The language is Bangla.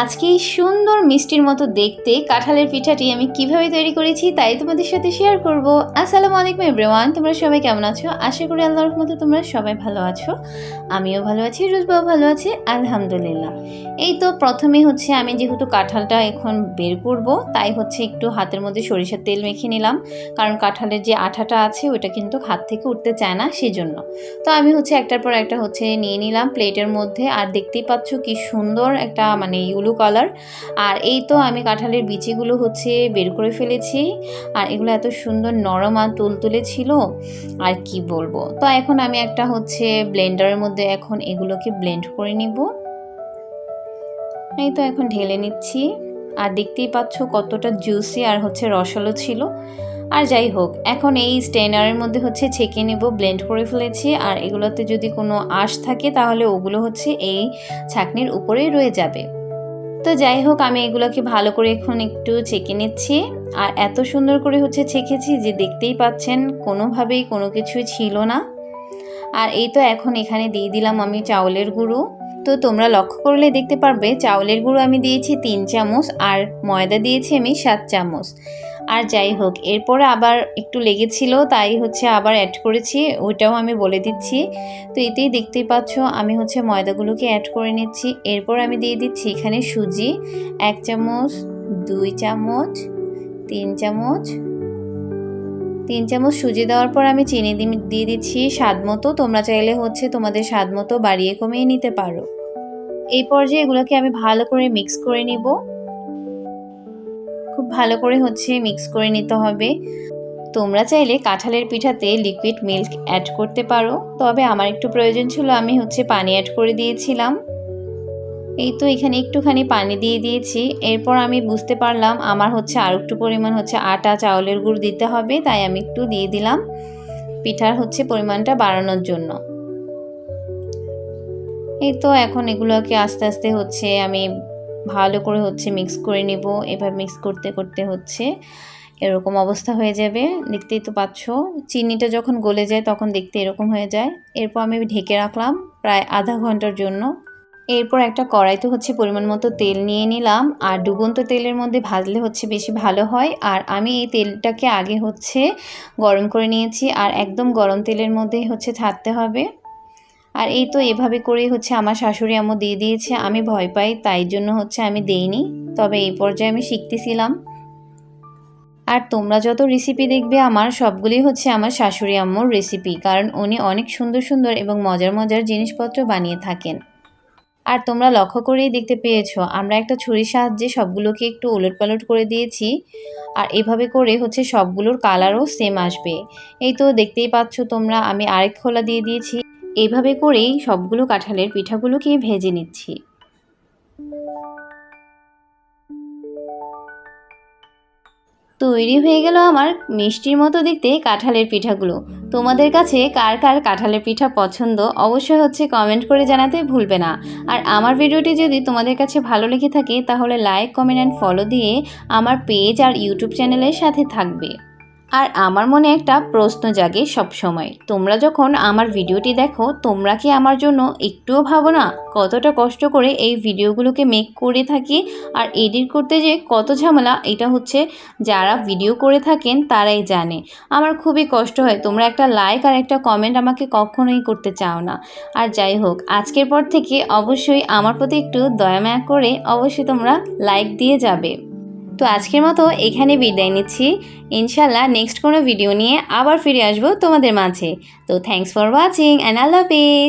আজকে এই সুন্দর মিষ্টির মতো দেখতে কাঁঠালের পিঠাটি আমি কীভাবে তৈরি করেছি তাই তোমাদের সাথে শেয়ার করব। আসসালামু আলাইকুম এভরিওয়ান তোমরা সবাই কেমন আছো? আশা করি আল্লাহর রহমতে তোমরা সবাই ভালো আছো। আমিও ভালো আছি, রুজবাও ভালো আছে, আলহামদুলিল্লাহ। এই তো প্রথমে হচ্ছে আমি যেহেতু কাঁঠালটা এখন বের করব, তাই হচ্ছে একটু হাতের মধ্যে সরিষার তেল মেখে নিলাম। কারণ কাঁঠালের যে আঠাটা আছে, ওটা কিন্তু হাত থেকে উঠতে চায় না, সেজন্য। তো আমি হচ্ছে একটার পর একটা হচ্ছে নিয়ে নিলাম প্লেটের মধ্যে। আর দেখতেই পাচ্ছ কি সুন্দর একটা মানে ইউলো কালার। আর এই তো আমি কাঁঠালের বিচিগুলো হচ্ছে বের করে ফেলেছি। আর এগুলো এত সুন্দর নরম আর তুলতুলে ছিল, আর কি বলব? তো এখন আমি একটা হচ্ছে ব্লেন্ডারের মধ্যে এখন এগুলোকে ব্লেন্ড করে নিব। এই তো এখন ঢেলে নিচ্ছি। আর দেখতেই পাচ্ছ কতটা জুসি আর হচ্ছে রসালো ছিল। আর যাই হোক, এখন এই স্টেনারের মধ্যে হচ্ছে ছেঁকে নেব, ব্লেন্ড করে ফেলেছি। আর এগুলোতে যদি কোনো আঁশ থাকে তাহলে ওগুলো হচ্ছে এই ছাকনির উপরেই রয়ে যাবে। তো যাই হোক, আমি এগুলোকে ভালো করে এখন একটু ছেঁকে নিচ্ছি। আর এত সুন্দর করে হচ্ছে ছেঁকেছি যে দেখতেই পাচ্ছেন, কোনোভাবেই কোনো কিছুই ছিল না। আর এই তো এখন এখানে দিয়ে দিলাম আমি চাউলের গুঁড়ো। তো তোমরা লক্ষ্য করলে দেখতে পারবে, চাউলের গুঁড়ো আমি দিয়েছি তিন চামচ আর ময়দা দিয়েছি আমি সাত চামচ। আর যাই হোক, এরপরে আবার একটু লেগেছিল, তাই হচ্ছে আবার অ্যাড করেছি, ওইটাও আমি বলে দিচ্ছি। তো এতেই দেখতেই পাচ্ছ, আমি হচ্ছে ময়দাগুলোকে অ্যাড করে নিচ্ছি। এরপর আমি দিয়ে দিচ্ছি এখানে সুজি, এক চামচ, দুই চামচ, তিন চামচ। তিন চামচ সুজি দেওয়ার পর আমি চিনি দিয়ে দিচ্ছি স্বাদ মতো। তোমরা চাইলে হচ্ছে তোমাদের স্বাদ মতো বাড়িয়ে কমিয়ে নিতে পারো। এই পর্যায়ে এগুলোকে আমি ভালো করে মিক্স করে নিব। ভালো করে হচ্ছে মিক্স করে নিতে হবে। তোমরা চাইলে কাঁঠালের পিঠাতে লিকুইড মিল্ক অ্যাড করতে পারো। তবে আমার একটু প্রয়োজন ছিল, আমি হচ্ছে পানি অ্যাড করে দিয়েছিলাম। এই তো এখানে একটুখানি পানি দিয়ে দিয়েছি। এরপর আমি বুঝতে পারলাম আমার হচ্ছে আর একটু পরিমাণ হচ্ছে আটা, চাউলের গুড় দিতে হবে, তাই আমি একটু দিয়ে দিলাম পিঠার হচ্ছে পরিমাণটা বাড়ানোর জন্য। এই তো এখন এগুলোকে আস্তে আস্তে হচ্ছে আমি ভালো করে হচ্ছে মিক্স করে নিব। এবার মিক্স করতে করতে হচ্ছে এরকম অবস্থা হয়ে যাবে। দেখতেই তো পাচ্ছ, চিনিটা যখন গলে যায় তখন দেখতে এরকম হয়ে যায়। এরপর আমি ঢেকে রাখলাম প্রায় আধা ঘণ্টার জন্য। এরপর একটা কড়াইতে হচ্ছে পরিমাণ মতো তেল নিয়ে নিলাম। আর ডুবন্ত তেলের মধ্যে ভাজলে হচ্ছে বেশি ভালো হয়। আর আমি এই তেলটাকে আগে হচ্ছে গরম করে নিয়েছি। আর একদম গরম তেলের মধ্যেই হচ্ছে ছাড়তে হবে। আর এই তো এভাবে করেই হচ্ছে আমার শাশুড়ি আম্মু দিয়ে দিয়েছে। আমি ভয় পাই, তাই জন্য হচ্ছে আমি দেইনি। তবে এই পর্যায়ে আমি শিখতেছিলাম। আর তোমরা যত রেসিপি দেখবে, আমার সবগুলি হচ্ছে আমার শাশুড়ি আম্মুর রেসিপি কারণ উনি অনেক সুন্দর সুন্দর এবং মজার মজার জিনিসপত্র বানিয়ে থাকেন। আর তোমরা লক্ষ্য করেই দেখতে পেয়েছ, আমরা একটা ছুরির সাহায্যে সবগুলোকে একটু উলট পালট করে দিয়েছি। আর এভাবে করে হচ্ছে সবগুলোর কালারও সেম আসবে। এই তো দেখতেই পাচ্ছ তোমরা, আমি আরেক খোলা দিয়ে দিয়েছি। এইভাবে করেই সবগুলো কাঁঠালের পিঠাগুলোকে ভেজে নিচ্ছি। তৈরি হয়ে গেল আমার মিষ্টির মতো দেখতে কাঁঠালের পিঠাগুলো। তোমাদের কাছে কার কার কাঁঠালের পিঠা পছন্দ অবশ্যই হচ্ছে কমেন্ট করে জানাতে ভুলবে না। আর আমার ভিডিওটি যদি তোমাদের কাছে ভালো লেগে থাকে তাহলে লাইক কমেন্ট অ্যান্ড ফলো দিয়ে আমার পেজ আর ইউটিউব চ্যানেলের সাথে থাকবে। আর আমার মনে একটা প্রশ্ন জাগে সব সময় তোমরা যখন আমার ভিডিওটি দেখো, তোমরা কি আমার জন্য একটুও ভাবো না কতটা কষ্ট করে এই ভিডিওগুলোকে মেক করে থাকি আর এডিট করতে যে কত ঝামেলা? এটা হচ্ছে যারা ভিডিও করে থাকেন তারাই জানে। আমার খুবই কষ্ট হয়। তোমরা একটা লাইক আর একটা কমেন্ট আমাকে কখনোই করতে চাও না। আর যাই হোক, আজকের পর থেকে অবশ্যই আমার প্রতি একটু দয়া মায়া করে অবশ্যই তোমরা লাইক দিয়ে যাবে। তো আজকের মতো এখানে বিদায় নিচ্ছি। ইনশাল্লাহ নেক্সট কোনো ভিডিও নিয়ে আবার ফিরে আসব তোমাদের মাঝে। তো থ্যাংকস ফর ওয়াচিং অ্যান্ড আল্লাহ হাফিজ